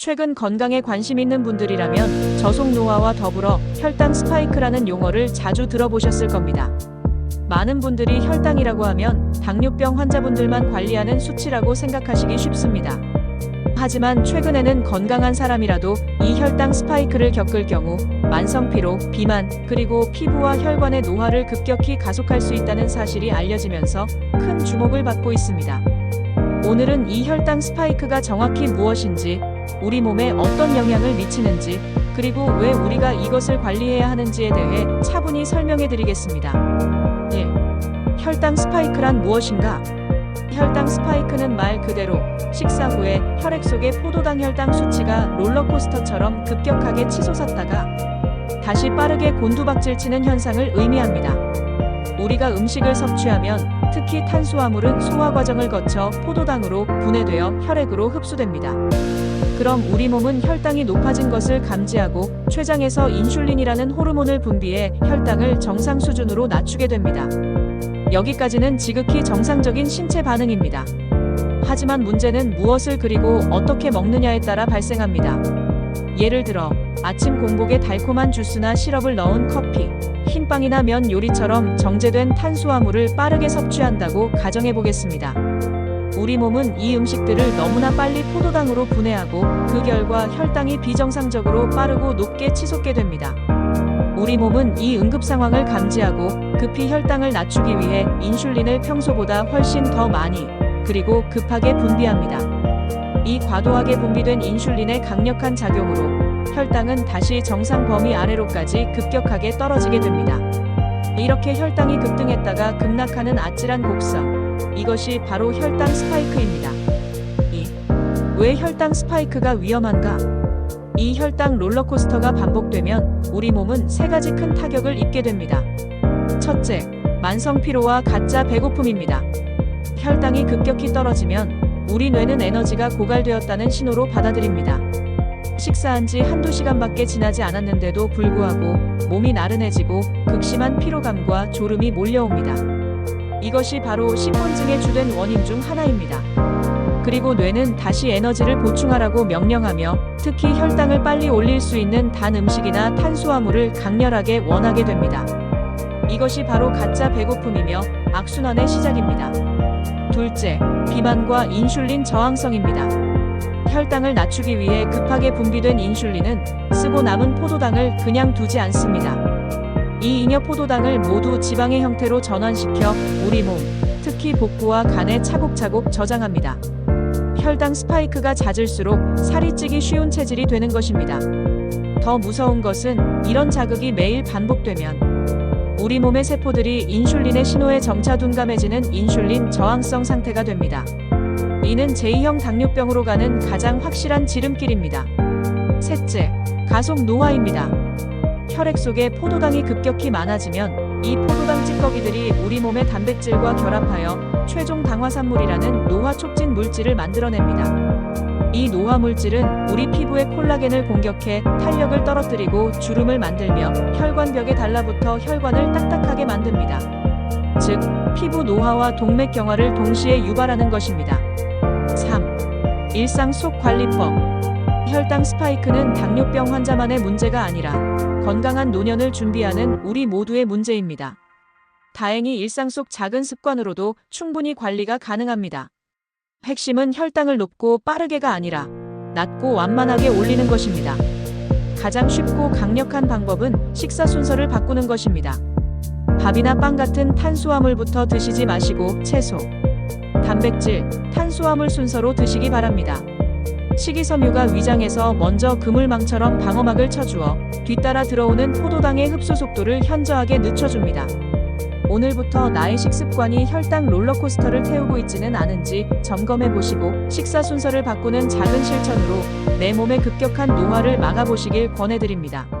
최근 건강에 관심 있는 분들이라면 저속 노화와 더불어 혈당 스파이크라는 용어를 자주 들어보셨을 겁니다. 많은 분들이 혈당이라고 하면 당뇨병 환자분들만 관리하는 수치라고 생각하시기 쉽습니다. 하지만 최근에는 건강한 사람이라도 이 혈당 스파이크를 겪을 경우 만성 피로, 비만, 그리고 피부와 혈관의 노화를 급격히 가속할 수 있다는 사실이 알려지면서 큰 주목을 받고 있습니다. 오늘은 이 혈당 스파이크가 정확히 무엇인지, 우리 몸에 어떤 영향을 미치는지, 그리고 왜 우리가 이것을 관리해야 하는지에 대해 차분히 설명해 드리겠습니다. 1. 혈당 스파이크란 무엇인가? 혈당 스파이크는 말 그대로 식사 후에 혈액 속의 포도당 혈당 수치가 롤러코스터처럼 급격하게 치솟았다가 다시 빠르게 곤두박질 치는 현상을 의미합니다. 우리가 음식을 섭취하면 특히 탄수화물은 소화 과정을 거쳐 포도당으로 분해되어 혈액으로 흡수됩니다. 그럼 우리 몸은 혈당이 높아진 것을 감지하고 췌장에서 인슐린이라는 호르몬을 분비해 혈당을 정상 수준으로 낮추게 됩니다. 여기까지는 지극히 정상적인 신체 반응입니다. 하지만 문제는 무엇을 그리고 어떻게 먹느냐에 따라 발생합니다. 예를 들어 아침 공복에 달콤한 주스나 시럽을 넣은 커피, 흰빵이나 면 요리처럼 정제된 탄수화물을 빠르게 섭취한다고 가정해 보겠습니다. 우리 몸은 이 음식들을 너무나 빨리 포도당으로 분해하고 그 결과 혈당이 비정상적으로 빠르고 높게 치솟게 됩니다. 우리 몸은 이 응급 상황을 감지하고 급히 혈당을 낮추기 위해 인슐린을 평소보다 훨씬 더 많이 그리고 급하게 분비합니다. 이 과도하게 분비된 인슐린의 강력한 작용으로 혈당은 다시 정상 범위 아래로까지 급격하게 떨어지게 됩니다. 이렇게 혈당이 급등했다가 급락하는 아찔한 곡선. 이것이 바로 혈당 스파이크입니다. 2. 왜 혈당 스파이크가 위험한가? 이 혈당 롤러코스터가 반복되면 우리 몸은 세 가지 큰 타격을 입게 됩니다. 첫째, 만성 피로와 가짜 배고픔입니다. 혈당이 급격히 떨어지면 우리 뇌는 에너지가 고갈되었다는 신호로 받아들입니다. 식사한 지 한두 시간밖에 지나지 않았는데도 불구하고 몸이 나른해지고 극심한 피로감과 졸음이 몰려옵니다. 이것이 바로 식곤증의 주된 원인 중 하나입니다. 그리고 뇌는 다시 에너지를 보충하라고 명령하며 특히 혈당을 빨리 올릴 수 있는 단 음식이나 탄수화물을 강렬하게 원하게 됩니다. 이것이 바로 가짜 배고픔이며 악순환의 시작입니다. 둘째, 비만과 인슐린 저항성입니다. 혈당을 낮추기 위해 급하게 분비된 인슐린은 쓰고 남은 포도당을 그냥 두지 않습니다. 이 잉여 포도당을 모두 지방의 형태로 전환시켜 우리 몸, 특히 복부와 간에 차곡차곡 저장합니다. 혈당 스파이크가 잦을수록 살이 찌기 쉬운 체질이 되는 것입니다. 더 무서운 것은 이런 자극이 매일 반복되면 우리 몸의 세포들이 인슐린의 신호에 점차 둔감해지는 인슐린 저항성 상태가 됩니다. 이는 제2형 당뇨병으로 가는 가장 확실한 지름길입니다. 셋째, 가속 노화입니다. 혈액 속에 포도당이 급격히 많아지면 이 포도당 찌꺼기들이 우리 몸의 단백질과 결합하여 최종 당화산물이라는 노화 촉진 물질을 만들어냅니다. 이 노화 물질은 우리 피부의 콜라겐을 공격해 탄력을 떨어뜨리고 주름을 만들며 혈관벽에 달라붙어 혈관을 딱딱하게 만듭니다. 즉, 피부 노화와 동맥 경화를 동시에 유발하는 것입니다. 3. 일상 속 관리법. 혈당 스파이크는 당뇨병 환자만의 문제가 아니라 건강한 노년을 준비하는 우리 모두의 문제입니다. 다행히 일상 속 작은 습관으로도 충분히 관리가 가능합니다. 핵심은 혈당을 높고 빠르게가 아니라 낮고 완만하게 올리는 것입니다. 가장 쉽고 강력한 방법은 식사 순서를 바꾸는 것입니다. 밥이나 빵 같은 탄수화물부터 드시지 마시고 채소, 단백질, 탄수화물 순서로 드시기 바랍니다. 식이섬유가 위장에서 먼저 그물망처럼 방어막을 쳐주어 뒤따라 들어오는 포도당의 흡수 속도를 현저하게 늦춰줍니다. 오늘부터 나의 식습관이 혈당 롤러코스터를 태우고 있지는 않은지 점검해 보시고 식사 순서를 바꾸는 작은 실천으로 내 몸의 급격한 노화를 막아보시길 권해드립니다.